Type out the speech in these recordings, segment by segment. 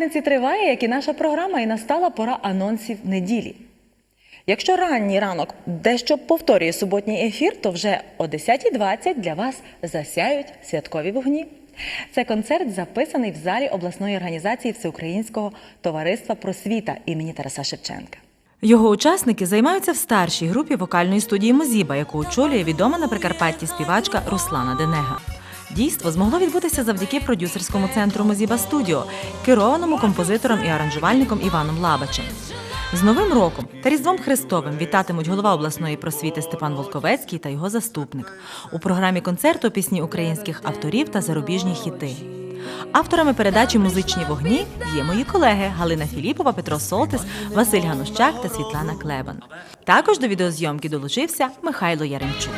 П'ятниці триває, як і наша програма, і настала пора анонсів неділі. Якщо ранній ранок дещо повторює суботній ефір, то вже о 10.20 для вас засяють святкові вогні. Це концерт записаний в залі обласної організації Всеукраїнського товариства просвіта імені Тараса Шевченка. Його учасники займаються в старшій групі вокальної студії Мозіба, яку очолює відома на Прикарпатті співачка Руслана Денега. Дійство змогло відбутися завдяки продюсерському центру Мозіба Студіо, керованому композитором і аранжувальником Іваном Лабачем. З Новим роком та Різдвом Христовим вітатимуть голова обласної просвіти Степан Волковецький та його заступник. У програмі концерту пісні українських авторів та зарубіжні хіти. Авторами передачі Музичні вогні є мої колеги Галина Філіпова, Петро Солтис, Василь Ганущак та Світлана Клебан. Також до відеозйомки долучився Михайло Яремчук.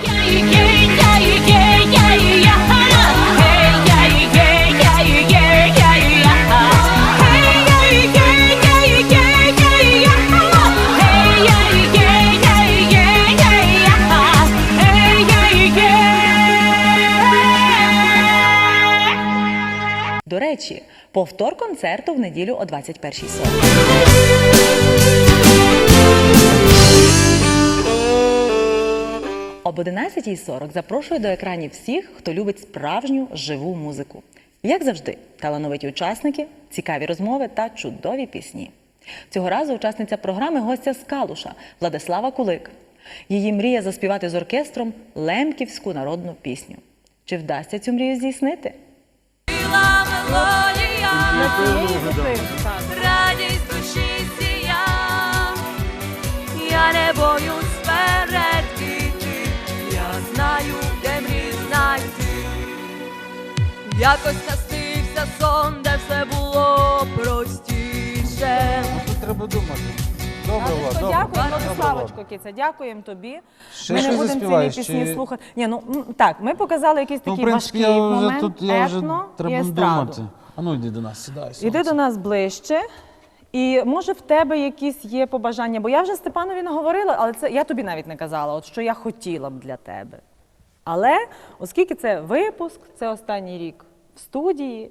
Речі, повтор концерту в неділю о 21.40. Об 11.40 запрошую до екранів всіх, хто любить справжню живу музику. Як завжди, талановиті учасники, цікаві розмови та чудові пісні. Цього разу учасниця програми гостя з Калуша Владислава Кулик. Її мрія заспівати з оркестром лемківську народну пісню. Чи вдасться цю мрію здійснити? Біла мелодія, радість душі сія. Я не боюсь вперед іти, я знаю, де мрій знайти. Якось наснився сон, де все було простіше. Треба думати. Добре, Влад, добре. Дякуємо, Добре, Владиславочко Киця, дякуємо тобі. Ще ми не щось будемо заспіваєш, ці пісні чи- слухати. Ні, ну м, так, ми показали якийсь Ну, в такий принципі, важкий я вже момент, тут я вже етно і треба естраду. думати. А ну йди до нас, сідай. Іди до нас ближче. І може в тебе якісь є побажання, бо я вже Степанові наговорила, але це я тобі навіть не казала, от що я хотіла б для тебе. Але оскільки це випуск, це останній рік в студії,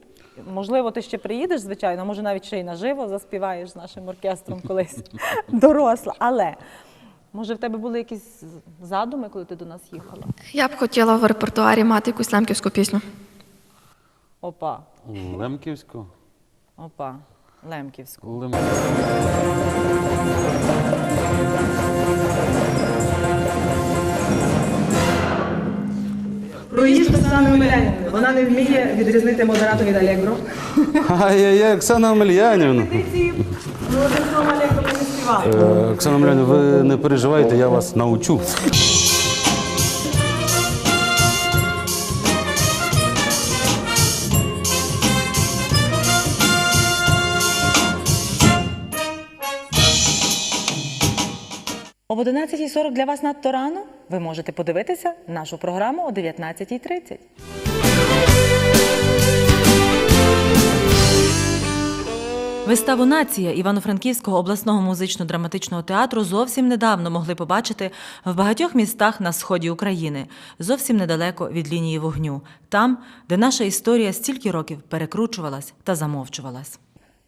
можливо, ти ще приїдеш, звичайно, може навіть ще й наживо заспіваєш з нашим оркестром колись доросла. Але може в тебе були якісь задуми, коли ти до нас їхала? Я б хотіла в репертуарі мати якусь лемківську пісню. Опа, Лемківську. опа, Лемківську. Лем... Її Оксани Вона не вміє відрізнити модерато від Алегро. Ай-яй-яй, Оксана Омельянівна. Е, Оксана Омельянівна, ви не переживайте, я вас научу. Об 11.40 для вас надто рано. Ви можете подивитися нашу програму о 19.30. Виставу Нація Івано-Франківського обласного музично-драматичного театру зовсім недавно могли побачити в багатьох містах на сході України, зовсім недалеко від лінії вогню, там, де наша історія стільки років перекручувалась та замовчувалась.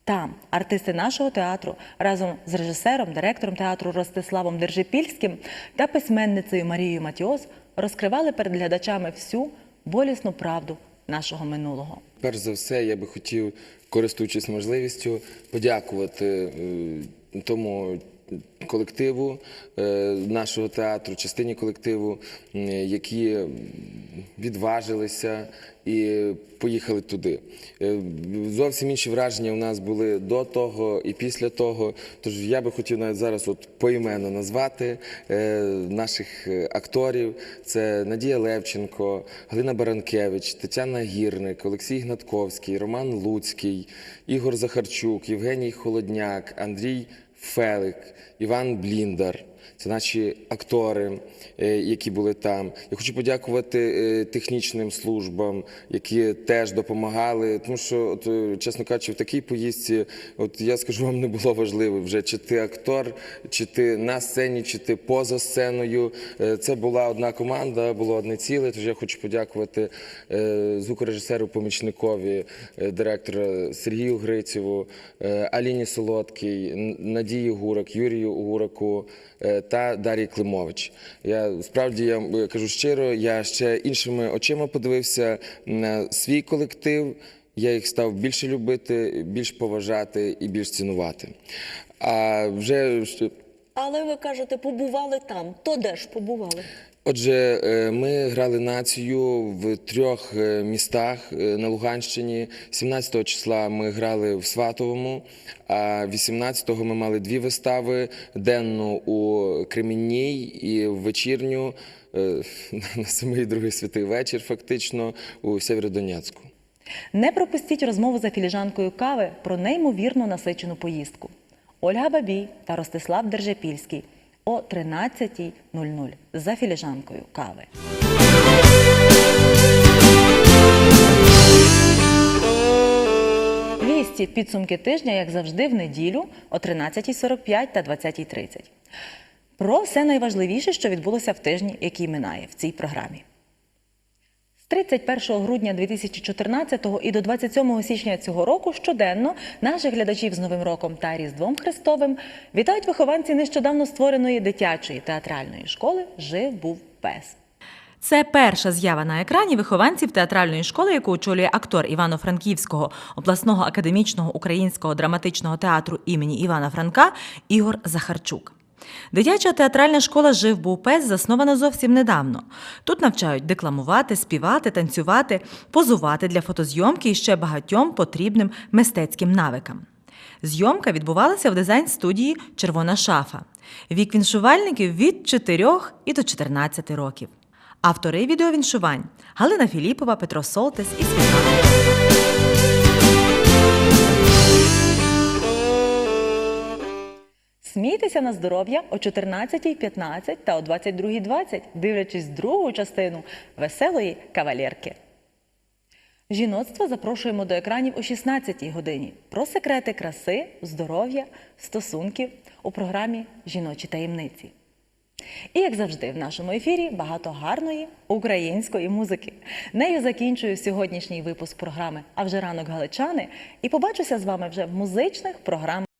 Там артисти нашого театру разом з режисером, директором театру Ростиславом Держипільським та письменницею Марією Матіос розкривали перед глядачами всю болісну правду нашого минулого. Перш за все, я би хотів, користуючись можливістю, подякувати е, тому колективу е, нашого театру, частині колективу, які відважилися і поїхали туди. Е, Зовсім інші враження у нас були до того і після того. Тож я би хотів навіть зараз от поіменно назвати е, наших акторів. Це Надія Левченко, Галина Баранкевич, Тетяна Гірник, Олексій Гнатковський, Роман Луцький, Ігор Захарчук, Євгеній Холодняк, Андрій Фелик, Іван Бліндар. Це наші актори, е, які були там. Я хочу подякувати е, технічним службам, які теж допомагали. Тому що, от, е, чесно кажучи, в такій поїздці, от я скажу вам, не було важливо вже, чи ти актор, чи ти на сцені, чи ти поза сценою. Це була одна команда, було одне ціле. Тож я хочу подякувати звукорежисеру помічникові, директора Сергію Грицєву, е, Аліні Солодкій, Надії Гурак, Юрію Гураку та Дар'ї Климович. Я справді я кажу щиро, я ще іншими очима подивився на свій колектив. Я їх став більше любити, більш поважати і більш цінувати. А вже Але ви кажете, побували там. То де ж побували? Отже, е, ми грали націю в трьох е, містах е, на Луганщині. 17 числа ми грали в Сватовому, а 18-го ми мали дві вистави: денну у Кремінній і вечірню на самий другий святий вечір, фактично, у Сєвєродонецьку. Не пропустіть розмову за філіжанкою кави про неймовірно насичену поїздку. Ольга Бабій та Ростислав Держепільський о 13.00 за філіжанкою кави. Вісті підсумки тижня, як завжди, в неділю о 13.45 та 20.30. Про все найважливіше, що відбулося в тижні, який минає в цій програмі. З 31 грудня 2014 і до 27 січня цього року щоденно наших глядачів з Новим роком та Різдвом Христовим вітають вихованці нещодавно створеної дитячої театральної школи Жив був пес. Це перша з'ява на екрані вихованців театральної школи, яку очолює актор Івано-Франківського обласного академічного українського драматичного театру імені Івана Франка Ігор Захарчук. Дитяча театральна школа Жив був пес заснована зовсім недавно. Тут навчають декламувати, співати, танцювати, позувати для фотозйомки і ще багатьом потрібним мистецьким навикам. Зйомка відбувалася в дизайн-студії Червона шафа. Вік віншувальників від 4 і до 14 років. Автори відеовіншувань Галина Філіпова, Петро Солтес і Світлана. Смійтеся на здоров'я о 14.15 та о 22.20, дивлячись другу частину веселої кавалерки. Жіноцтво запрошуємо до екранів о 16-й годині про секрети краси, здоров'я, стосунків у програмі Жіночі таємниці. І як завжди, в нашому ефірі багато гарної української музики. Нею закінчую сьогоднішній випуск програми А вже ранок галичани і побачуся з вами вже в музичних програмах.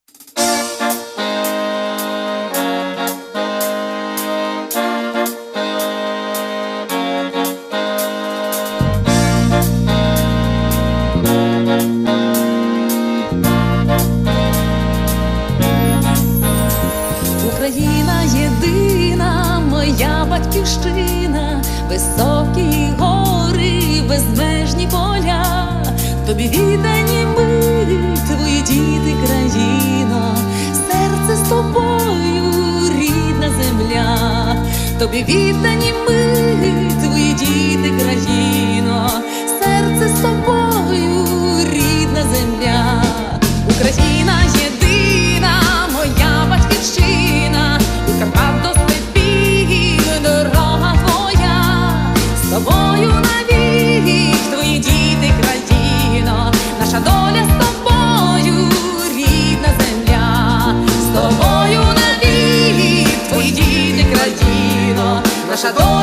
тобі віддані ми, твої діти, країно, серце з тобою, рідна земля, Україна єдина, моя батьківщина, у Карпат до степів, дорога твоя. З тобою. pasador.